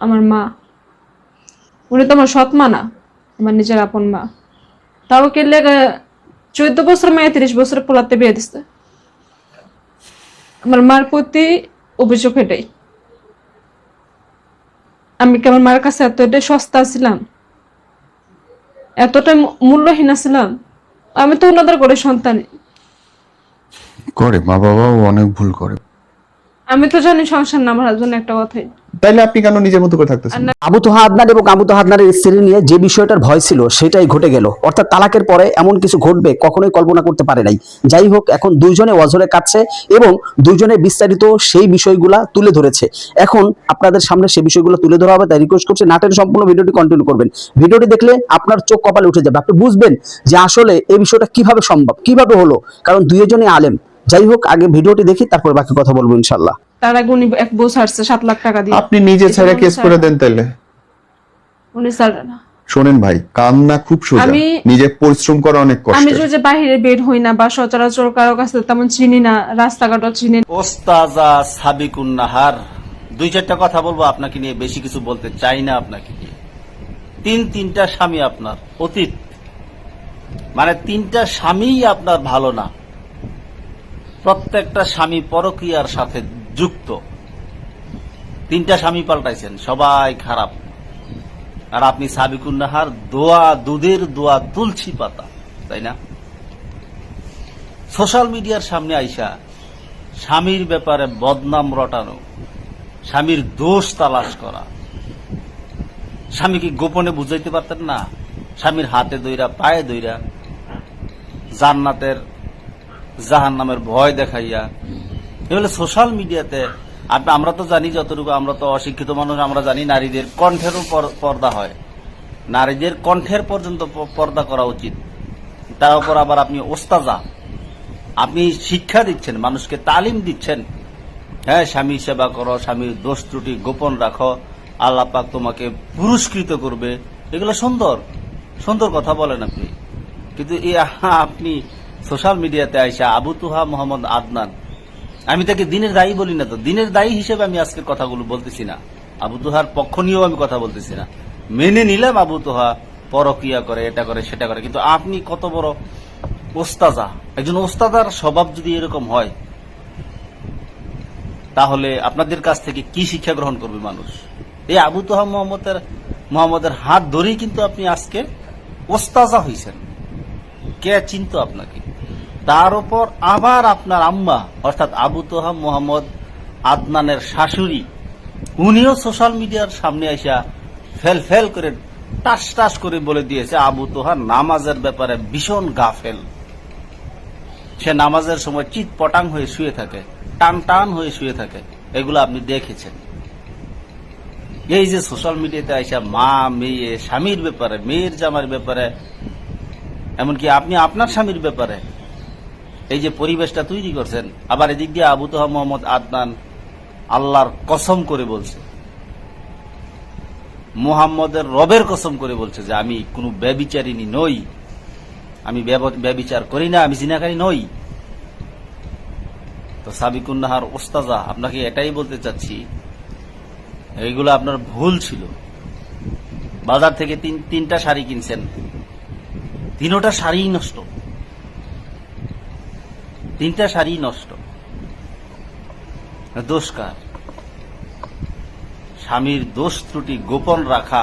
আমার মা। উনি তো আমার সৎ মা না, আমার নিজের আপন মা। তাও কে চোদ্দ বছর মেয়ে, তিরিশ বছর পোলাতে বিয়ে দিচ্ছে আমার মার প্রতি অভিযোগ এটাই। আমি কি আমার মার কাছে এতটাই সস্তা ছিলাম? এতটাই মূল্যহীন ছিলাম? আমি তো ওনাদের করে সন্তান করে মা বাবাও অনেক ভুল করে। আমি তো জানি সংসার না আমার হাজবেন্ড একটা কথাই। তাইলে আপনি কেন নিজের মতো করে থাকতেছেন? আবু তোহা আদনান এবং আবু তোহা আদনানের স্ত্রী নিয়ে যে বিষয়টার ভয় ছিল সেটাই ঘটে গেল। অর্থাৎ তালাকের পরে এমন কিছু ঘটবে কখনোই কল্পনা করতে পারে নাই। যাই হোক এখন দুইজনে অজরে কাটছে এবং দুইজনে বিস্তারিত সেই বিষয়গুলা তুলে ধরেছে। এখন আপনাদের সামনে সেই বিষয়গুলো তুলে ধরা হবে তাই রিকোয়েস্ট করছি নাটের সম্পূর্ণ ভিডিওটি কন্টিনিউ করবেন। ভিডিওটি দেখলে আপনার চোখ কপালে উঠে যাবে। আপনি বুঝবেন যে আসলে এই বিষয়টা কীভাবে সম্ভব কীভাবে হলো। কারণ দুইজনই আলেম। যাই হোক আগে ভিডিওটি দেখি তারপর বাকি কথা বলব ইনশাল্লাহ তার আগে উনি এক বউ ছাড়ছে সাত লাখ টাকা দিয়ে। আপনি নিজে ছেড়ে কেস করে দেন তাইলে। উনি না। শোনেন ভাই কান্না খুব সোজা। আমি- নিজে পরিশ্রম করা অনেক কষ্ট আমি যে বাইরে বের হই না বা সচরাচর কারও কাছে তেমন চিনি না রাস্তাঘাটও চিনি না। ওস্তাজা সাবিকুন নাহার দুই চারটা কথা বলব আপনাকে নিয়ে বেশি কিছু বলতে চাই না আপনাকে নিয়ে। তিন তিনটা স্বামী আপনার অতীত। মানে তিনটা স্বামীই আপনার ভালো না। প্রত্যেকটা স্বামী পরক্রিয়ার সাথে যুক্ত। তিনটা স্বামী পাল্টাইছেন, সবাই খারাপ। আর আপনি সাবিকুন নাহার দোয়া, দুধের দোয়া তুলছি পাতা, তাই না? সোশ্যাল মিডিয়ার সামনে আইসা স্বামীর ব্যাপারে বদনাম রটানো, স্বামীর দোষ তালাশ করা। স্বামীকে গোপনে বুঝাইতে পারতেন না, স্বামীর হাতে দইরা, পায়ে দইরা, জান্নাতের জাহান নামের ভয় দেখাইয়া। এগুলো সোশ্যাল মিডিয়াতে আপনি আমরা তো জানি যতটুকু, আমরা তো অশিক্ষিত মানুষ, আমরা জানি নারীদের কণ্ঠেরও পর্দা হয়। নারীদের কণ্ঠের পর্যন্ত পর্দা করা উচিত। তার উপর আবার আপনি ওস্তাজা। আপনি শিক্ষা দিচ্ছেন, মানুষকে তালিম দিচ্ছেন। হ্যাঁ স্বামী সেবা করো, স্বামীর দোষ ত্রুটি গোপন রাখো। আল্লাহ পাক তোমাকে পুরস্কৃত করবে। এগুলো সুন্দর। সুন্দর কথা বলেন আপনি। কিন্তু আপনি সোশ্যাল মিডিয়াতে আইসা আবু তুহা, মোহাম্মদ আদনান। আমি তাকে দিনের দায়ী বলি না তো। দিনের দায়ী হিসেবে আমি আজকে কথাগুলো বলতেছি না। আবু তুহার পক্ষ নিয়েও আমি কথা বলতেছি না। মেনে নিলাম আবু তুহা পরকিয়া করে, এটা করে, সেটা করে। কিন্তু আপনি কত বড় ওস্তাজা। একজন ওস্তাদার স্বভাব যদি এরকম হয়, তাহলে আপনাদের কাছ থেকে কি শিক্ষা গ্রহণ করবে মানুষ? এই আবু তোহা, মোহাম্মদের মোহাম্মদের হাত ধরেই কিন্তু আপনি আজকে ওস্তাজা হয়েছেন কে চিনত আপনাকে? তার উপর আবার আপনার আম্মা, অর্থাৎ আবু তোহা মোহাম্মদ আদনানের শাশুড়ি, উনিও সোশ্যাল মিডিয়ার সামনে আসা ফেল ফেল করে, টাস টাস করে বলে দিয়েছে, আবু তোহা, নামাজের ব্যাপারে ভীষণ গাফেল। সে নামাজের সময় চিৎ পটাং হয়ে শুয়ে থাকে, টান টান হয়ে শুয়ে থাকে, এগুলো আপনি দেখেছেন। এই যে সোশ্যাল মিডিয়াতে আইসা মা, মেয়ে, স্বামীর ব্যাপারে, মেয়ের জামার ব্যাপারে, এমনকি আপনি আপনার স্বামীর ব্যাপারে এই যে পরিবেশটা তৈরি করছেন, আবার এদিক দিয়ে আবু তোহা মোহাম্মদ আদনান আল্লাহর কসম করে বলছে। মোহাম্মদের রবের কসম করে বলছে যে, আমি কোনো ব্যবিচারিনী নই, আমি ব্যব- ব্যবিচার করি না, আমি জিনাকারী নই। তো সাবিকুন্নাহার ওস্তাজা, আপনাকে এটাই বলতে চাচ্ছি এইগুলো আপনার ভুল ছিল। বাজার থেকে তিন, তিনটা শাড়ি কিনছেন, তিনোটা শাড়িই নষ্ট। তিনটা শাড়ি নষ্ট। দোষকার। স্বামীর দোষ ত্রুটি গোপন রাখা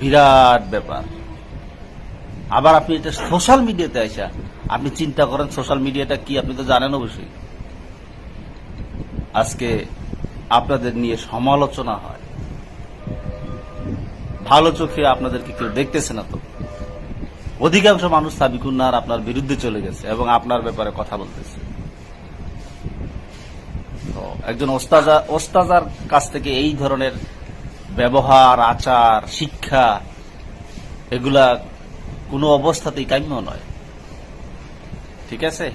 বিরাট ব্যাপার। আবার আপনি এটা সোশ্যাল মিডিয়াতে আসা আপনি চিন্তা করেন সোশ্যাল মিডিয়াটা কি, আপনি তো জানেন অবশ্যই। আজকে আপনাদের নিয়ে সমালোচনা হয়। ভালো চোখে আপনাদেরকে কেউ দেখতেছে না তো। অধিকাংশ মানুষ সাবিকুন্নার আপনার বিরুদ্ধে চলে গেছে এবং আপনার ব্যাপারে কথা বলতেছে। একজন ওস্তাজা, ওস্তাজার কাছ থেকে এই ধরনের ব্যবহার, আচার, শিক্ষা এগুলা কোনো অবস্থাতেই কাম্য নয়। ঠিক আছে?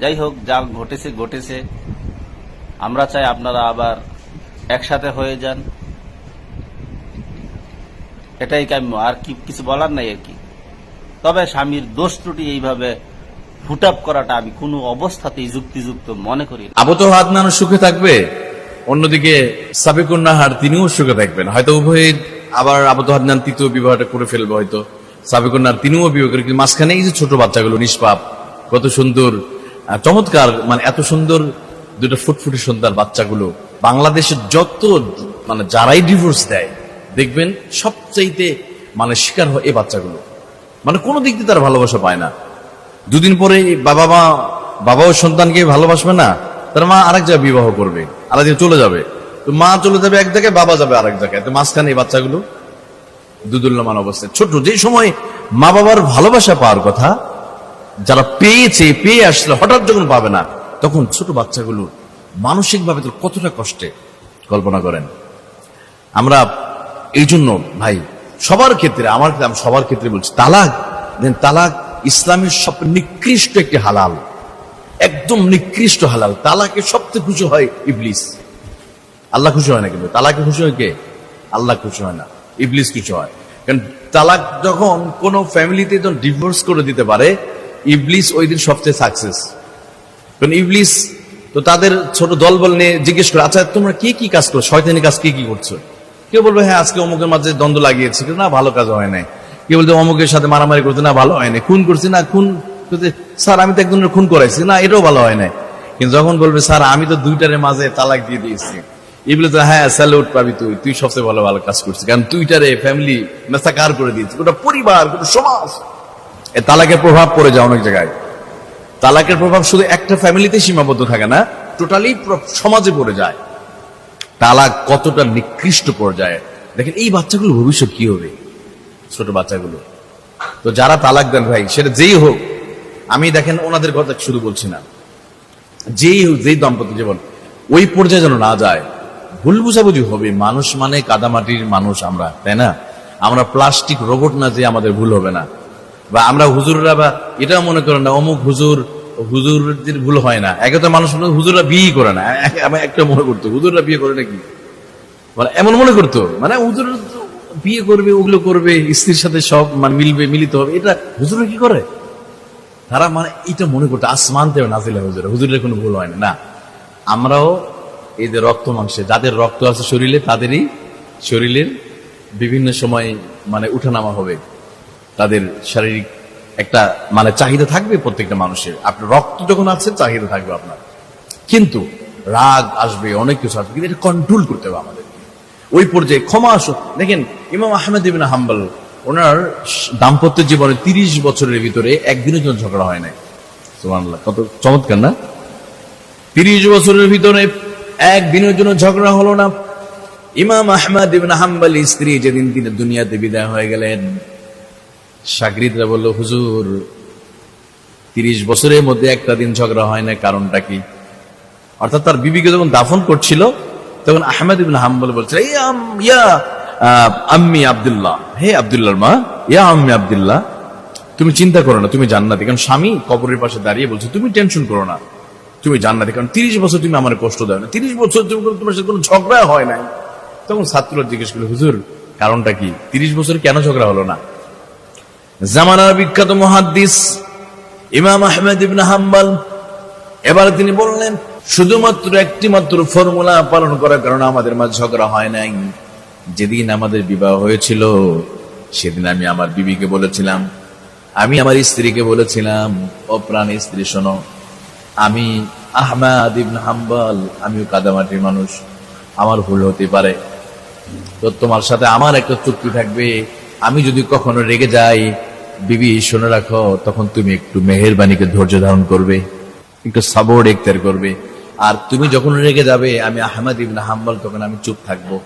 যাই হোক, যা ঘটেছে ঘটেছে। আমরা চাই আপনারা আবার একসাথে হয়ে যান। এটাই কাম্য। আর কি কিছু বলার নাই আর কি? তবে স্বামীর দোষ ত্রুটি এইভাবে ফুট আপ করাটা আমি কোনো অবস্থাতেই যুক্তিযুক্ত মনে করি না। আবু তো আদনান সুখে থাকবে, অন্যদিকে সাবেকুন নাহার তিনিও সুখে থাকবেন। হয়তো উভয়ে আবার আবদ্ধ হাদনান তৃতীয় বিবাহটা করে ফেলবে হয়তো। সাবেকুন নাহার তিনিও বিবাহ করে, কিন্তু মাঝখানে এই যে ছোট বাচ্চাগুলো নিষ্পাপ, কত সুন্দর চমৎকার মানে এত সুন্দর দুটো ফুটফুটে সুন্দর বাচ্চাগুলো। বাংলাদেশের যত মানে যারাই ডিভোর্স দেয়, দেখবেন সবচাইতে মানে শিকার হয় এই বাচ্চাগুলো। মানে কোনো দিক দিয়ে তারা ভালোবাসা পায় না। দুদিন পরে বাবা মা বাবাও সন্তানকে ভালোবাসবে না, তার মা আরেক জায়গায় বিবাহ করবে জায়গায় চলে যাবে। তো মা চলে যাবে এক জায়গায়, বাবা যাবে আরেক জায়গায়। তো মাঝখানে এই বাচ্চাগুলো দুদুল্যমান অবস্থায়। ছোট যে সময় মা বাবার ভালোবাসা পাওয়ার কথা, যারা পেয়েছে, পেয়ে আসলে, হঠাৎ যখন পাবে না, তখন ছোট বাচ্চাগুলো মানসিকভাবে তো কতটা কষ্টে কল্পনা করেন। আমরা এই জন্য ভাই সবার ক্ষেত্রে, আমার আমি সবার ক্ষেত্রে বলছি, তালাক, দেন তালাক ইসলামের সব নিকৃষ্ট একটি হালাল। একদম নিকৃষ্ট হালাল। তালাকে সবচেয়ে খুশি হয় ইবলিস। আল্লাহ খুশি হয় না কিন্তু? তালাকে খুশি হয় কে? আল্লাহ খুশি হয় না। ইবলিস খুশি হয়। কারণ তালাক যখন কোন ফ্যামিলিতে যখন ডিভোর্স করে দিতে পারে, ইবলিস ওই দিন সবচেয়ে সাকসেস কারণ ইবলিস তো তাদের ছোট দলবল নিয়ে জিজ্ঞেস করে আচ্ছা তোমরা কি কি কাজ করো? শয়তানি কাজ কি কি করছ? কেউ বলবে হ্যাঁ আজকে অমুকের মাঝে দ্বন্দ্ব লাগিয়েছে। কিন্তু না, ভালো কাজ হয় নাই। কেউ বলতে অমুকের সাথে মারামারি করতে না, ভালো হয় নাই। খুন করছি না, খুন করতে স্যার, আমি তো একজনের খুন করাইছি। না, এটাও ভালো হয় নাই। কিন্তু যখন বলবে, স্যার, আমি তো দুইটারের মাঝে তালাক দিয়ে দিয়েছি। এগুলো তো হ্যাঁ স্যালুট পাবি তুই। তুই সবচেয়ে ভালো ভালো কাজ করছিস। কারণ তুইটারে ফ্যামিলি মেসাকার করে দিয়েছি। গোটা পরিবার, গোটা সমাজ। এ তালাকের প্রভাব পড়ে যায় অনেক জায়গায়। তালাকের প্রভাব শুধু একটা ফ্যামিলিতে সীমাবদ্ধ থাকে না টোটালি সমাজে পড়ে যায়। তালাক কতটা নিকৃষ্ট পর্যায়ে? দেখেন, এই বাচ্চাগুলো ভবিষ্যৎ কি হবে? ছোট বাচ্চাগুলো। তো যারা তালাক দেন ভাই, সেটা যেই হোক, আমি দেখেন ওনাদের কথা শুধু বলছি না। যেই হোক, যেই দম্পতি জীবন, ওই পর্যায়ে যেন না যায়, ভুল বুঝাবুঝি হবে। মানুষ মানে কাদামাটির মানুষ আমরা, তাই না? আমরা প্লাস্টিক রোবট না যে আমাদের ভুল হবে না। বা আমরা হুজুররা বা, এটাও মনে করেন না, অমুক হুজুর হুজুরদের ভুল হয় না। একে তো মানুষ মনে হুজুররা বিয়ে করে না। আমি একটা মনে করতো, হুজুররা বিয়ে করে নাকি? মানে এমন মনে করতো। মানে হুজুর বিয়ে করবে, ওগুলো করবে, স্ত্রীর সাথে সব মানে মিলবে, মিলিত হবে। এটা হুজুরা কি করে? তারা মানে এটা মনে করতো আসমান থেকে নাজিলা হুজুর হুজুরের। কোনো ভুল হয় না। না, আমরাও এই যে রক্ত মাংসে, যাদের রক্ত আছে শরীরে, তাদেরই শরীরের বিভিন্ন সময় মানে উঠানামা হবে। তাদের শারীরিক একটা মানে চাহিদা থাকবে প্রত্যেকটা মানুষের। আপনার রক্ত যখন আছে, চাহিদা থাকবে আপনার। কিন্তু রাগ আসবে, অনেক কিছু আসবে, কিন্তু এটা কন্ট্রোল করতে হবে আমাদের ওই পর্যায়ে ক্ষমা আসো। দেখেন, ইমাম আহমেদ ইবিন হাম্বাল, ওনার দাম্পত্য জীবনে তিরিশ বছরের ভিতরে একদিনের জন্য ঝগড়া হয় নাই। কত চমৎকার না? তিরিশ বছরের ভিতরে একদিনের জন্য ঝগড়া হলো না। ইমাম আহমদ ইবিন হাম্বল স্ত্রী যেদিন তিনি দুনিয়াতে বিদায় হয়ে গেলেন সাগরিদরা বলল, হুজুর, তিরিশ বছরের মধ্যে একটা দিন ঝগড়া হয় না, কারণটা কি? অর্থাৎ তার বিবিকে যখন দাফন করছিল, তখন আহমেদ ইবিন হাম্বল বলছিল ইয়া আম্মি আব্দুল্লাহ। হে আব্দুল্লাহর মা, ইয়া আম্মি আব্দুল্লাহ, তুমি চিন্তা করো না, তুমি জান্নাতি। কারণ স্বামী কবরের পাশে দাঁড়িয়ে বলছে, তুমি টেনশন করো না, তুমি জান্নাতি। কারণ তিরিশ বছর তুমি আমার কষ্ট দাও না। তিরিশ বছর তুমি তোমার সাথে কোনো ঝগড়া হয় নাই। তখন ছাত্ররা জিজ্ঞেস করল, হুজুর, কারণটা কি? তিরিশ বছর কেন ঝগড়া হলো না? জামানার বিখ্যাত মহাদ্দিস ইমাম আহমেদ ইবনে হাম্বাল। এবার তিনি বললেন, শুধুমাত্র একটি মাত্র ফর্মুলা পালন করার কারণে আমাদের মাঝে ঝগড়া হয় নাই। যেদিন আমাদের বিবাহ হয়েছিল, সেদিন আমি আমার বিবিকে বলেছিলাম, আমি আমার স্ত্রীকে বলেছিলাম, ও প্রাণ স্ত্রী, শোনো, আমি আহমাদ ইবনে হাম্বল, আমিও কাদামাটির মানুষ, আমার ভুল হতে পারে। তো তোমার সাথে আমার একটা চুক্তি থাকবে, আমি যদি কখনো রেগে যাই বিবি, শুনে রাখো, তখন তুমি একটু মেহেরবানিকে ধৈর্য ধারণ করবে, একটু সাবর ইখতিয়ার করবে। আর তুমি যখন রেগে যাবে, আমি আহমদ ইবনে হাম্বল, তখন আমি চুপ থাকব।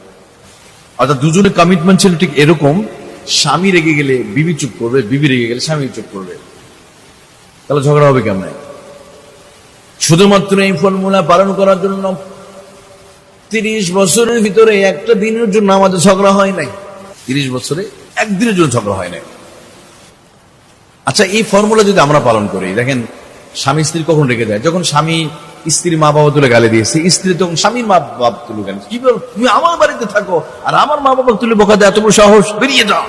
অর্থাৎ দুজনের কমিটমেন্ট ছিল ঠিক এরকম, স্বামী রেগে গেলে বিবি চুপ করবে, বিবি রেগে গেলে স্বামী চুপ করবে। তাহলে ঝগড়া হবে কেমন? শুধুমাত্র এই ফর্মুলা পালন করার জন্য তিরিশ বছরের ভিতরে একটা দিনের জন্য আমাদের ঝগড়া হয় নাই। তিরিশ বছরে একদিনের জন্য ঝগড়া হয় নাই। আচ্ছা এই ফর্মুলা যদি আমরা পালন করি, দেখেন, স্বামী স্ত্রী কখন রেখে দেয়? যখন স্বামী স্ত্রীর মা বাবা তুলে গালে দিয়েছে, স্ত্রী তখন স্বামীর মা বাবা তুলে গালে কি বল, তুমি আমার বাড়িতে থাকো, আর আমার মা বাবা তুলে বোকা দেয় বড় সাহস? বেরিয়ে যাও।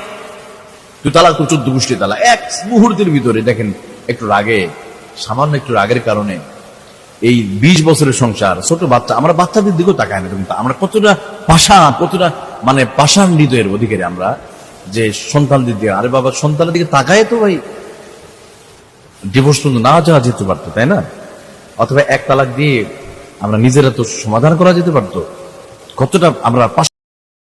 তুই তালাক তো চোদ্দ গোষ্ঠী তালা এক মুহূর্তের ভিতরে, দেখেন, একটু রাগে, সামান্য একটু রাগের কারণে, এই বিশ বছরের সংসার, ছোট বাচ্চা, আমরা বাচ্চাদের দিকেও তাকায় না কিন্তু আমরা কতটা পাশা কতটা মানে পাষাণ হৃদয়ের অধিকারী আমরা, যে সন্তানদের দিকে, আরে বাবা, সন্তানের দিকে তাকায় তো ভাই ডিভোর্স পর্যন্ত না যাওয়া যেতে পারতো, তাই না? অথবা এক তালাক দিয়ে আমরা নিজেরা তো সমাধান করা যেতে পারতো। কতটা আমরা